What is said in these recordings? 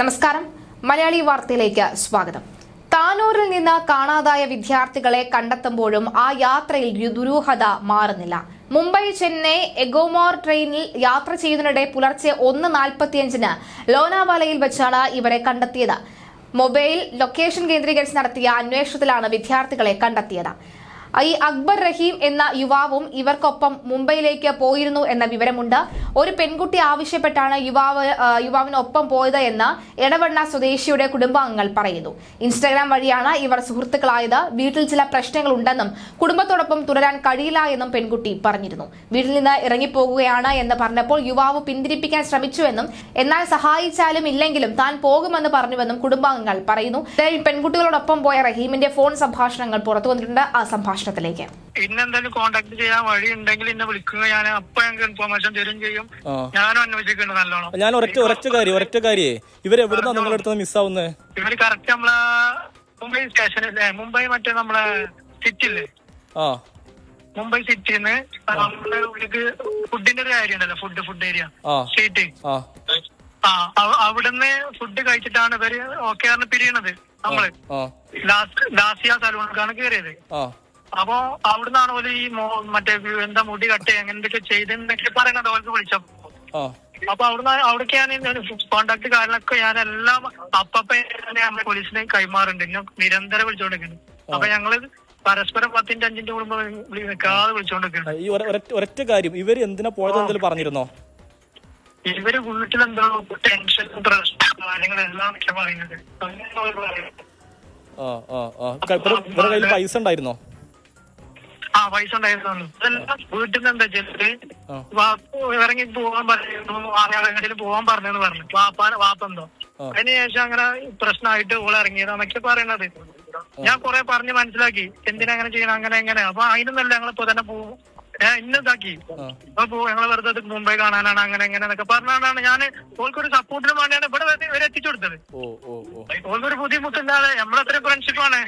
നമസ്കാരം. മലയാളി വാർത്തയിലേക്ക് സ്വാഗതം. താനൂരിൽ നിന്ന് കാണാതായ വിദ്യാർത്ഥികളെ കണ്ടെത്തുമ്പോഴും ആ യാത്രയിൽ ദുരൂഹത മാറുന്നില്ല. മുംബൈ ചെന്നൈ എഗോമോർ ട്രെയിനിൽ യാത്ര ചെയ്യുന്നതിനിടെ പുലർച്ചെ ഒന്ന് നാൽപ്പത്തിയഞ്ചിന് ലോനാവാലയിൽ വെച്ചാണ് ഇവരെ കണ്ടെത്തിയത്. മൊബൈൽ ലൊക്കേഷൻ കേന്ദ്രീകരിച്ച് നടത്തിയ അന്വേഷണത്തിലാണ് വിദ്യാർത്ഥികളെ കണ്ടെത്തിയത്. ഈ അക്ബർ റഹീം എന്ന യുവാവും ഇവർക്കൊപ്പം മുംബൈയിലേക്ക് പോയിരുന്നു എന്ന വിവരമുണ്ട്. ഒരു പെൺകുട്ടി ആവശ്യപ്പെട്ടാണ് യുവാവ് യുവാവിനൊപ്പം പോയത് എന്ന് എടവണ്ണ സ്വദേശിയുടെ കുടുംബാംഗങ്ങൾ പറയുന്നു. ഇൻസ്റ്റാഗ്രാം വഴിയാണ് ഇവർ സുഹൃത്തുക്കളായത്. വീട്ടിൽ ചില പ്രശ്നങ്ങൾ ഉണ്ടെന്നും കുടുംബത്തോടൊപ്പം തുടരാൻ കഴിയില്ല എന്നും പെൺകുട്ടി പറഞ്ഞിരുന്നു. വീട്ടിൽ നിന്ന് ഇറങ്ങിപ്പോകുകയാണ് എന്ന് പറഞ്ഞപ്പോൾ യുവാവ് പിന്തിരിപ്പിക്കാൻ ശ്രമിച്ചുവെന്നും എന്നാൽ സഹായിച്ചാലും ഇല്ലെങ്കിലും താൻ പോകുമെന്ന് പറഞ്ഞുവെന്നും കുടുംബാംഗങ്ങൾ പറയുന്നു. പെൺകുട്ടികളോടൊപ്പം പോയ റഹീമിന്റെ ഫോൺ സംഭാഷണങ്ങൾ പുറത്തു വന്നിട്ടുണ്ട് ആ സംഭാഷണത്തിലേക്ക്. ഇന്നെന്തായാലും കോണ്ടാക്ട് ചെയ്യാൻ വഴി ഉണ്ടെങ്കിൽ എന്നെ വിളിക്കുക. ഞാൻ അപ്പൊ ഞങ്ങൾക്ക് ഇൻഫോർമേഷൻ തരും ചെയ്യും. ആ. ഞാനും അന്വേഷിക്കുന്നുണ്ട് നല്ലോണം. ഞാൻ ഒരൊറ്റ ഒരൊറ്റ കാര്യം ഒരൊറ്റ കാര്യേ. ഇവരെവിടുന്നാ നിങ്ങളുടെ അടുത്ത് മിസ്സാവുന്നത് ഇവർ കറക്റ്റ് നമ്മളെ മുംബൈ സ്റ്റേഷനിൽ മുംബൈ മറ്റേ നമ്മളെ സിറ്റി ആ. മുംബൈ സിറ്റിന്ന് നമ്മുടെ ഫുഡിന്റെ ഒരു കാര്യം ഉണ്ടല്ലോ ഫുഡ് ഫുഡ് ഏരിയ ആ. സ്ട്രീറ്റ് ആ. ആ അവ- അവിടുന്ന് ഫുഡ് കഴിച്ചിട്ടാണ് ഇവർ ഓക്കെ ആണ് പിരിയണത് നമ്മൾ. ആ. ലാസ്റ്റ് ആ സലൂണിലേക്കാണ് കയറിയത് ആ. അപ്പൊ അവിടുന്നാണ് ഓൽ ഈ മറ്റേ എന്താ മുടി കട്ട് അങ്ങനെന്തൊക്കെ ചെയ്തെന്നൊക്കെ പറയണത് ഓർക്ക് വിളിച്ചപ്പോ. അപ്പൊ അവിടുന്ന് അവിടേക്ക് ഞാൻ കോണ്ടാക്ട് കാര്യങ്ങളൊക്കെ ഞാൻ എല്ലാം അപ്പപ്പ നമ്മളെ പോലീസിനെ കൈമാറുണ്ട് നിരന്തരം വിളിച്ചോണ്ടിരിക്കുന്നു അപ്പൊ ഞങ്ങൾ പരസ്പരം പത്തിന്റെ അഞ്ചിന്റെ കുടുംബം നിൽക്കാതെ വിളിച്ചോണ്ടിരിക്കുന്നു ഈ ഒരൊറ്റ കാര്യം ഇവർ എന്തിനാ പോയത് എന്തെങ്കിലും പറഞ്ഞിരുന്നോ? ഇവർ വീട്ടിൽ വീട്ടിലെന്തോ ടെൻഷൻ പ്രശ്നം കാര്യങ്ങളെല്ലാം പറയുന്നത് പൈസ അവർ ആ പൈസ ഉണ്ടായിരുന്നു അതെല്ലാം വീട്ടിൽ നിന്ന് എന്താ വെച്ചാൽ ആ. വാപ്പ ഇറങ്ങി പോവാൻ പറഞ്ഞു എങ്ങനെയും പോവാൻ പറഞ്ഞെന്ന് പറഞ്ഞു. വാപ്പാ വാപ്പെന്തോ. അതിനുശേഷം അങ്ങനെ പ്രശ്നമായിട്ട് ഓൾ ഇറങ്ങിയതാന്നൊക്കെ പറയണത്. ഞാൻ കുറെ പറഞ്ഞ് മനസ്സിലാക്കി. എന്തിനാ അങ്ങനെ ചെയ്യണം? അങ്ങനെ എങ്ങനെ അപ്പൊ അതിനൊന്നല്ല ഞങ്ങളിപ്പോ തന്നെ പോവും. ഞാൻ ഇന്നതാക്കി. അപ്പൊ ഞങ്ങൾ വെറുതെ മുംബൈ കാണാനാണ് അങ്ങനെ എങ്ങനെ എന്നൊക്കെ പറഞ്ഞാണ് ഞാൻ ഓൾക്കൊരു സപ്പോർട്ടിന് വേണ്ടിയാണ് ഇവിടെ വരെ- ഇവരെ എത്തിച്ചു കൊടുത്തത്. ഓൾക്കൊരു ബുദ്ധിമുട്ടില്ലാതെ നമ്മളത്ര ഫ്രണ്ട്ഷിപ്പാണ്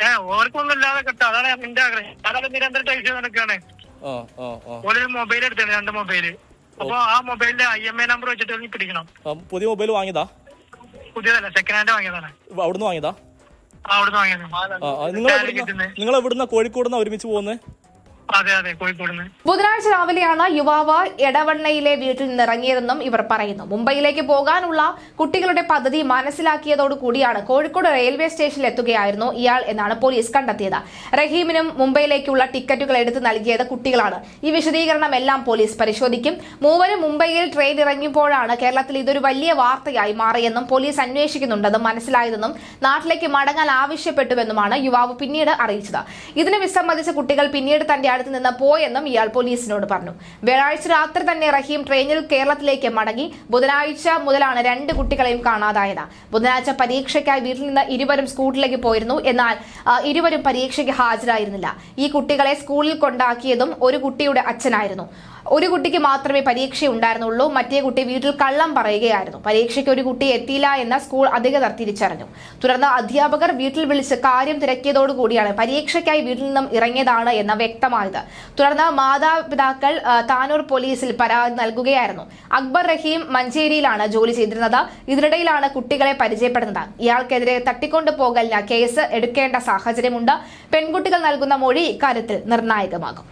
ഏഹ് ഓർക്കൊന്നും ഇല്ലാതെ കിട്ടും. അതാണ് എന്റെ ആഗ്രഹം. അതൊക്കെ നിരന്തരം ടൈപ്പ് നടക്കുകയാണ് ആ ആ ആ. ഓരോ മൊബൈൽ എടുത്താണ് രണ്ട് മൊബൈൽ അപ്പൊ ആ മൊബൈലിന്റെ ഐ എം ഐ നമ്പർ വെച്ചിട്ട് പിടിക്കണം. പുതിയ മൊബൈൽ വാങ്ങിയതാ? പുതിയതല്ല സെക്കൻഡ് ഹാൻഡ് വാങ്ങിയതാണ്. അവിടുന്ന് വാങ്ങിയതാ? അവിടുന്ന് വാങ്ങിയത് നിങ്ങൾ എവിടുന്ന നിങ്ങൾ എവിടുന്ന കോഴിക്കോടുന്ന ഒരുമിച്ച് പോകുന്നത് ബുധനാഴ്ച രാവിലെയാണ് യുവാവ് എടവണ്ണയിലെ വീട്ടിൽ നിന്നിറങ്ങിയതെന്നും ഇവർ പറയുന്നു. മുംബൈയിലേക്ക് പോകാനുള്ള കുട്ടികളുടെ പദ്ധതി മനസ്സിലാക്കിയതോടു കൂടിയാണ് കോഴിക്കോട് റെയിൽവേ സ്റ്റേഷനിൽ എത്തുകയായിരുന്നു ഇയാൾ എന്നാണ് പോലീസ് കണ്ടെത്തിയത്. റഹീമിനും മുംബൈയിലേക്കുള്ള ടിക്കറ്റുകൾ എടുത്ത് നൽകിയത് കുട്ടികളാണ്. ഈ വിശദീകരണം എല്ലാം പോലീസ് പരിശോധിക്കും. മൂവരും മുംബൈയിൽ ട്രെയിൻ ഇറങ്ങിയപ്പോഴാണ് കേരളത്തിൽ ഇതൊരു വലിയ വാർത്തയായി മാറിയെന്നും പോലീസ് അന്വേഷിക്കുന്നുണ്ടെന്നും മനസ്സിലായതെന്നും നാട്ടിലേക്ക് മടങ്ങാൻ ആവശ്യപ്പെട്ടുവെന്നുമാണ് യുവാവ് പിന്നീട് അറിയിച്ചത്. ഇതിന് വിസമ്മതിച്ച കുട്ടികൾ പിന്നീട് തന്റെ അടുത്ത് നിന്ന് പോയെന്നും ഇയാൾ പോലീസിനോട് പറഞ്ഞു. വ്യാഴാഴ്ച രാത്രി തന്നെ റഹീം ട്രെയിനിൽ കേരളത്തിലേക്ക് മടങ്ങി ബുധനാഴ്ച മുതലാണ് രണ്ട് കുട്ടികളെയും കാണാതായത്. ബുധനാഴ്ച പരീക്ഷയ്ക്കായി വീട്ടിൽ നിന്ന് ഇരുവരും സ്കൂളിലേക്ക് പോയിരുന്നു. എന്നാൽ ഇരുവരും പരീക്ഷയ്ക്ക് ഹാജരായിരുന്നില്ല. ഈ കുട്ടികളെ സ്കൂളിൽ കൊണ്ടാക്കിയതും ഒരു കുട്ടിയുടെ അച്ഛനായിരുന്നു. ഒരു കുട്ടിക്ക് മാത്രമേ പരീക്ഷ ഉണ്ടായിരുന്നുള്ളൂ. മറ്റേ കുട്ടി വീട്ടിൽ കള്ളം പറയുകയായിരുന്നു. പരീക്ഷയ്ക്ക് ഒരു കുട്ടി എത്തിയില്ല എന്ന് സ്കൂൾ അധികൃതർ തിരിച്ചറിഞ്ഞു. തുടർന്ന് അധ്യാപകർ വീട്ടിൽ വിളിച്ച് കാര്യം തിരക്കിയതോടുകൂടിയാണ് പരീക്ഷയ്ക്കായി വീട്ടിൽ നിന്നും ഇറങ്ങിയതാണ് എന്ന് വ്യക്തമായത് തുടർന്ന് മാതാപിതാക്കൾ താനൂർ പോലീസിൽ പരാതി നൽകുകയായിരുന്നു. അക്ബർ റഹീം മഞ്ചേരിയിലാണ് ജോലി ചെയ്തിരുന്നത്. ഇതിനിടയിലാണ് കുട്ടികളെ പരിചയപ്പെടുന്നത്. ഇയാൾക്കെതിരെ തട്ടിക്കൊണ്ടു പോകലിന് കേസ് എടുക്കേണ്ട സാഹചര്യമുണ്ട്. പെൺകുട്ടികൾ നൽകുന്ന മൊഴി ഇക്കാര്യത്തിൽ നിർണായകമാകും.